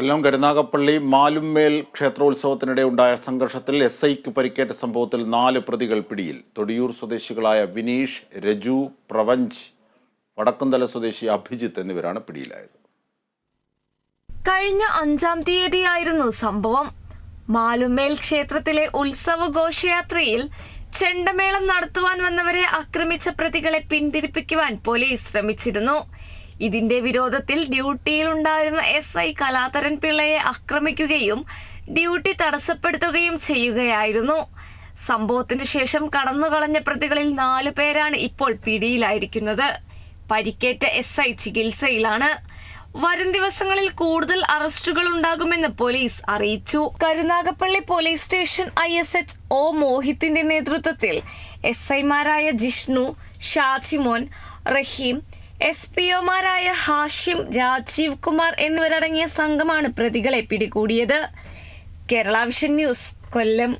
കൊല്ലം കരുനാഗപ്പള്ളി മാലുമേൽ ക്ഷേത്രോത്സവത്തിനിടെ ഉണ്ടായ സംഘർഷത്തിൽ എസ് ഐക്ക് പരിക്കേറ്റ സംഭവത്തിൽ നാല് പ്രതികൾ പിടിയിൽ. തൊടിയൂർ സ്വദേശികളായ വിനീഷ് രജു പ്രവഞ്ച് വടക്കുംതല സ്വദേശി അഭിജിത്ത് എന്നിവരാണ് പിടിയിലായത്. കഴിഞ്ഞ അഞ്ചാം തീയതിയായിരുന്നു സംഭവം. മാലുമേൽ ക്ഷേത്രത്തിലെ ഉത്സവ ഘോഷയാത്രയിൽ ചെണ്ടമേളം നടത്തുവാൻ വന്നവരെ ആക്രമിച്ച പ്രതികളെ പിന്തിരിപ്പിക്കുവാൻ പോലീസ് ശ്രമിച്ചിരുന്നു. ഇതിന്റെ വിരോധത്തിൽ ഡ്യൂട്ടിയിലുണ്ടായിരുന്ന എസ് ഐ കലാതരൻ പിള്ളയെ ആക്രമിക്കുകയും ഡ്യൂട്ടി തടസ്സപ്പെടുത്തുകയും ചെയ്യുകയായിരുന്നു. സംഭവത്തിനു ശേഷം കടന്നുകളഞ്ഞ പ്രതികളിൽ നാലു പേരാണ് ഇപ്പോൾ പിടിയിലായിരിക്കുന്നത്. പരിക്കേറ്റ എസ് ഐ ചികിത്സയിലാണ്. വരും ദിവസങ്ങളിൽ കൂടുതൽ അറസ്റ്റുകൾ ഉണ്ടാകുമെന്ന് പോലീസ് അറിയിച്ചു. Karunagappally police station I S H O മോഹിത്തിന്റെ നേതൃത്വത്തിൽ എസ് ഐമാരായ ജിഷ്ണു ഷാജിമോൻ റഹീം എസ് പി ഒമാരായ ഹാഷിം രാജീവ് കുമാർ എന്നിവരടങ്ങിയ സംഘമാണ് പ്രതികളെ പിടികൂടിയത്. Kerala vision news Kollam.